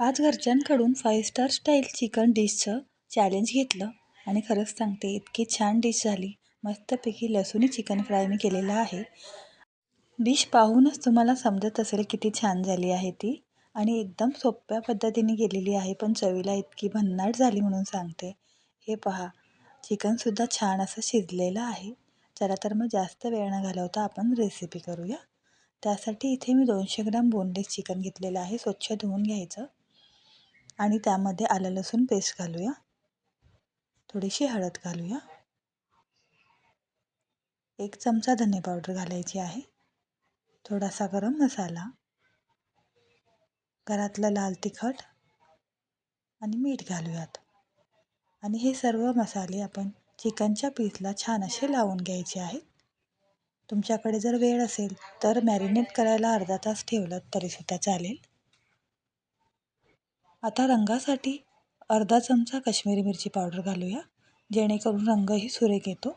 आज घरच्यांकडून five star style chicken डिशचं चॅलेंज घेतलं. आणि खरंच सांगते इतकी छान डिश झाली. मस्तपैकी लसूणी चिकन फ्राय मी केलेलं आहे. डिश पाहूनच तुम्हाला समजत असेल किती छान झाली आहे ती. आणि एकदम सोप्या पद्धतीने केलेली आहे पण चवीला इतकी भन्नाट झाली म्हणून सांगते. हे पहा चिकनसुद्धा छान असं शिजलेलं आहे. चला तर मग जास्त वेळ न घालवता आपण रेसिपी करूया. त्यासाठी इथे मी दोनशे ग्राम बोनलेस चिकन घेतलेलं आहे. स्वच्छ धुवून घ्यायचं. आणि त्यामध्ये आलं लसूण पेस्ट घालूया. थोडीशी हळद घालूया. एक चमचा धने पावडर घालायची आहे. थोडासा गरम मसाला. घरातलं लाल तिखट आणि मीठ घालूयात. आणि हे सर्व मसाले आपण चिकनच्या पीसला छान असे लावून घ्यायचे आहेत. तुमच्याकडे जर वेळ असेल तर मॅरिनेट करायला अर्धा तास ठेवलं तरीसुद्धा चालेल. आता रंगासाठी अर्धा चमचा काश्मीरी मिरची पावडर घालूया. जेणेकरून रंगही सुरेख येतो.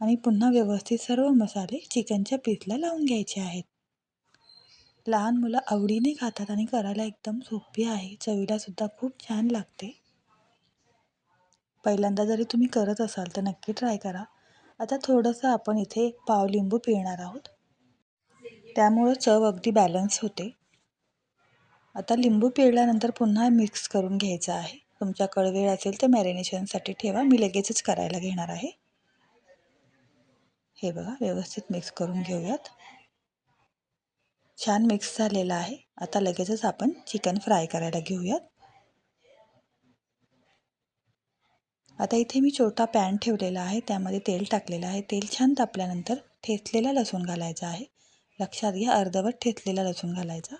आणि पुन्हा व्यवस्थित सर्व मसाले चिकनच्या पीसला लावून घ्यायचे आहेत. लहान मुलं आवडीने खातात आणि करायला एकदम सोपी आहे. चवीलासुद्धा खूप छान लागते. पहिल्यांदा जरी तुम्ही करत असाल तर नक्की ट्राय करा. आता थोडंसं आपण इथे पाव लिंबू पिळणार आहोत. त्यामुळं चव अगदी बॅलन्स होते. आता लिंबू पिळल्यानंतर पुन्हा मिक्स करून घ्यायचं आहे. तुमच्याकडे वेळ असेल तर मॅरिनेशनसाठी ठेवा. मी लगेचच करायला घेणार आहे. हे बघा व्यवस्थित मिक्स करून घेऊयात. छान मिक्स झालेलं आहे. आता लगेचच आपण चिकन फ्राय करायला घेऊयात. आता इथे मी छोटा पॅन ठेवलेला आहे. त्यामध्ये तेल टाकलेलं आहे. तेल छान तापल्यानंतर ठेचलेला लसूण घालायचा आहे. लक्षात घ्या अर्धवट ठेचलेला लसूण घालायचा.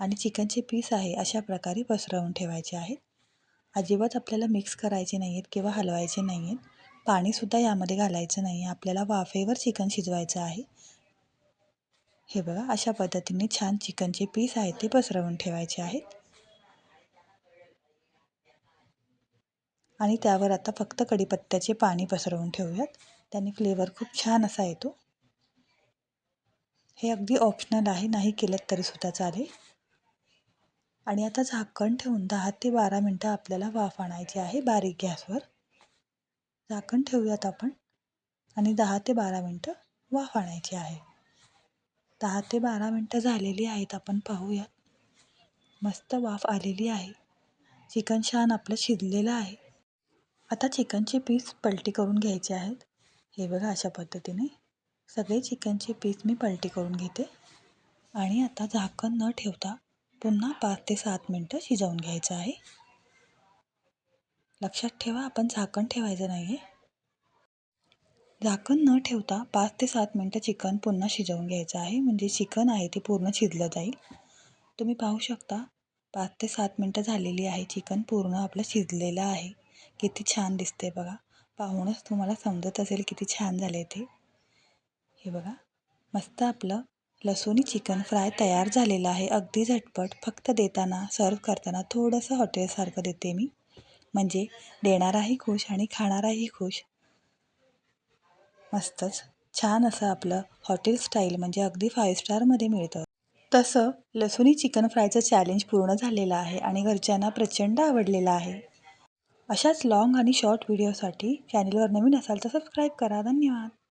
आणि चिकनचे पीस आहे अशा प्रकारे पसरवून ठेवायचे आहेत. अजिबात आपल्याला मिक्स करायचे नाही आहेत किंवा हलवायचे नाही आहेत पाणीसुद्धा यामध्ये घालायचं नाही. आहे आपल्याला वाफेवर चिकन शिजवायचं आहे. हे बघा अशा पद्धतीने छान चिकनचे पीस आहेत ते पसरवून ठेवायचे आहेत. आणि त्यावर आता फक्त कढीपत्त्याचे पाणी पसरवून ठेवूयात. त्याने फ्लेवर खूप छान असा येतो. हे अगदी ऑप्शनल आहे नाही केलं तरीसुद्धा चालेल. आणि आता झाकण ठेवून दहा ते बारा मिनटं आपल्याला वाफ आणायची आहे बारीक गॅसवर. झाकण ठेवूयात आपण आणि दहा ते बारा मिनटं वाफ आणायची आहे. दहा ते बारा मिनटं झालेली आहेत आपण पाहूयात. मस्त वाफ आलेली आहे. चिकन छान आपलं शिजलेलं आहे. आता चिकनचे पीस पलटी करून घ्यायचे आहेत. हे बघा अशा पद्धतीने. सगळे चिकनचे पीस मी पलटी करून घेते. आणि आता झाकण न ठेवता पुन्हा पाच ते सात मिनटं शिजवून घ्यायचं आहे. लक्षात ठेवा आपण झाकण ठेवायचं नाही आहे झाकण न ठेवता पाच ते सात मिनटं चिकन पुन्हा शिजवून घ्यायचं आहे. म्हणजे चिकन आहे ते पूर्ण शिजलं जाईल. तुम्ही पाहू शकता पाच ते सात मिनटं झालेली आहे चिकन पूर्ण आपलं शिजलेलं आहे. किती छान दिसते बघा. पाहूनच तुम्हाला समजत असेल किती छान झाले ते. हे बघा मस्त आपलं लसूणी चिकन फ्राय तयार झालेला आहे. अगदी झटपट फक्त देताना सर्व करताना थोडंसं हॉटेलसारखं देते मी. म्हणजे देणाराही खुश आणि खाणाराही खुश. मस्तच. छान असं आपलं हॉटेल स्टाईल म्हणजे अगदी फाईव्ह स्टारमध्ये मिळतं. तसं लसुणी चिकन फ्रायचं चॅलेंज पूर्ण झालेलं आहे आणि घरच्यांना प्रचंड आवडलेलं आहे. अशाच लाँग आणि शॉर्ट व्हिडिओसाठी चॅनलवर नवीन असाल तर सबस्क्राईब करा. धन्यवाद.